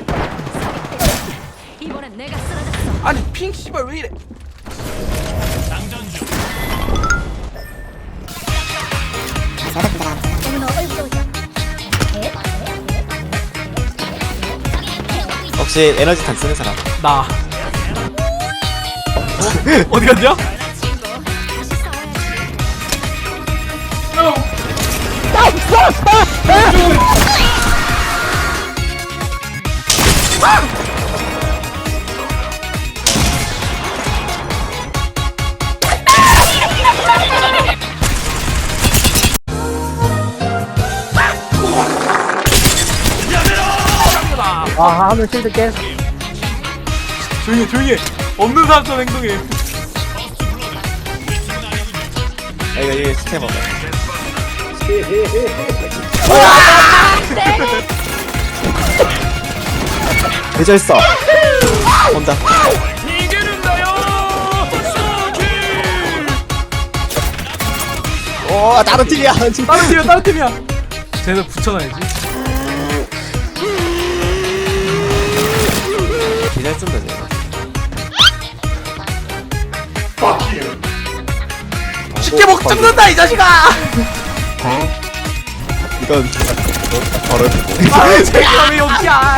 왜 이번엔 내가 쓰러졌어. 아니 핑 씨발 왜 이래 혹시 에너지 탄 쓰는 사람? 나 어? 어디 갔냐? 아 하늘 실드 깼 조용히 해 조용히 해 없는 사람처럼 행동해 아, 이거 이거 스텝 먹어. 대절써. 온다. 오, 다른 팀이야. 다른 팀이야 다른 팀이야 쟤는 붙여놔야지 기잘 쓴다 쟤. 쉽게 먹 죽는다 이 자식아 이건 바로 아 제가 왜 여기야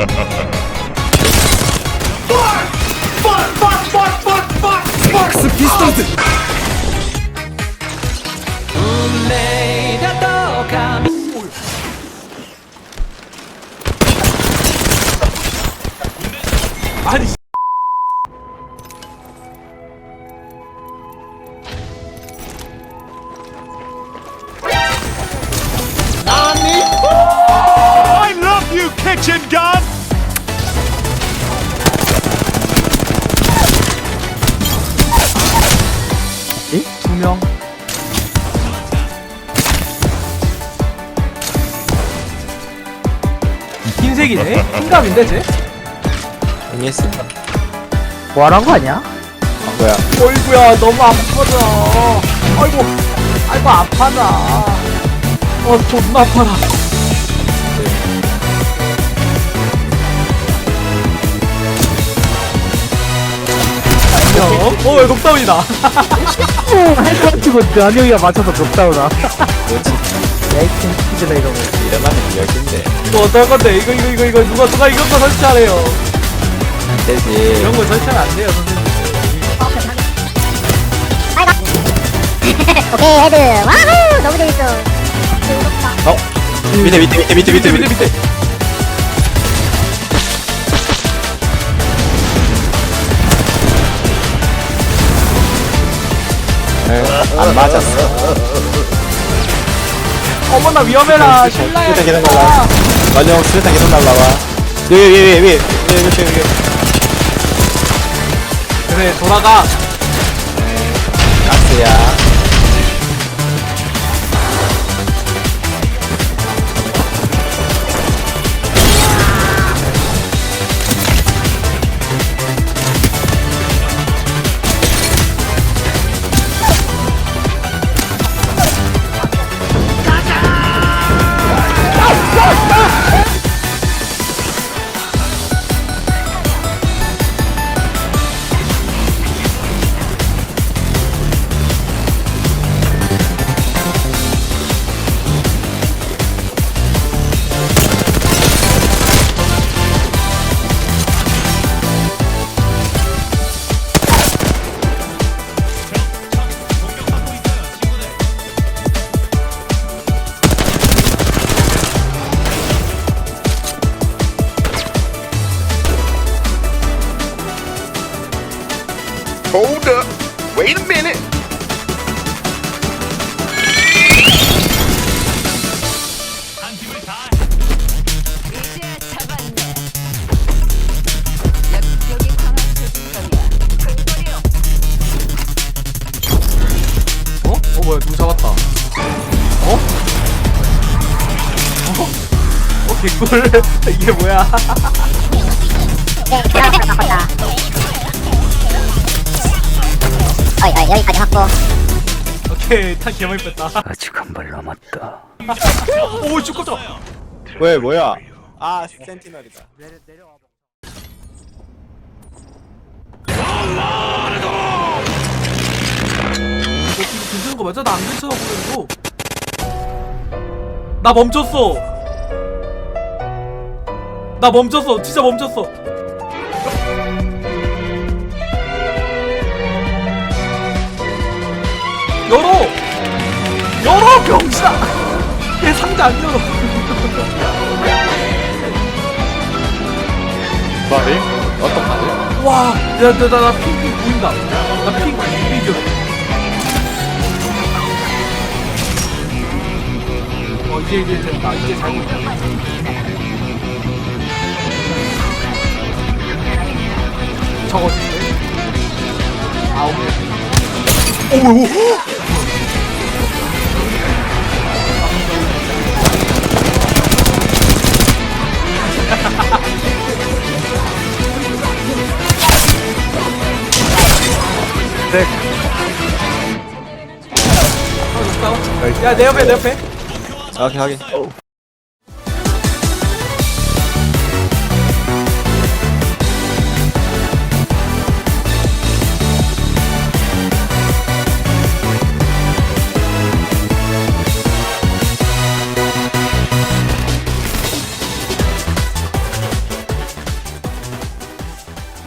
Fuck! Fuck! Fuck! Fuck! Fuck! Fuck! Fuck! Sık pistol! Kitchen gun! 두명 흰색이네? 흰감인데 쟤? 응했어. 뭐하란 거 아니야? 아, 뭐야? 어이구야 너무 아파라 아이고 아이고 아파라 어 존나 아파라 안녕 어 녹다운이다 할거 치고 남영이가 맞춰서 녹다우나 뭐지? 야이팀 스피드라 이러고 이러면 여긴데. 이거 어떨 건데 이거 이거 이거 이거 누가 누가 이런 거 설치하래요 안 되지. 이런 거 설치하면 안 돼요 선생님 오케이 헤드 와우 너무 재밌어 어? 밑에 밑에 밑에 밑에 밑에 밑에 밑에 안 맞았어. 어머나 위험해라 신라야 수류탄 계속 날라와. 완영 수류탄 계속 날라와. 여기 위에 위에 위에 위에 위에 위에. 그래 돌아가 가스야. Hold up. Wait a minute. 이제야 잡았네. 여, 여기 광학 조준선이야. 근거리 없 어? 어 뭐야 누구 잡았다 어? 어? 어 개꿀 이게 뭐야 네, 이거 바꿔자. 어이, 어이, 여기까지 확보. 오케이 탄 개많이 뺐다. 아직 한 발 남았다. 씨 깜짝 왜 뭐야? 아 센티널이다. 너 지금 괜찮은 거 맞아? 나 안 괜찮아 보이고 나 멈췄어. 나 멈췄어. 진짜 멈췄어 열어 열어 병신아 얘 상자 안 열어 어떤 바비 와, 야, 나, 나, 나 핑핑 보인다. 나 핑, 핑핑. 어, 이제, 이제. 이제 잘 보인다. 저거 어딘데? 아, 오케이. 어머, 오! 야, 내 옆에, 내 옆에. 오케이 확인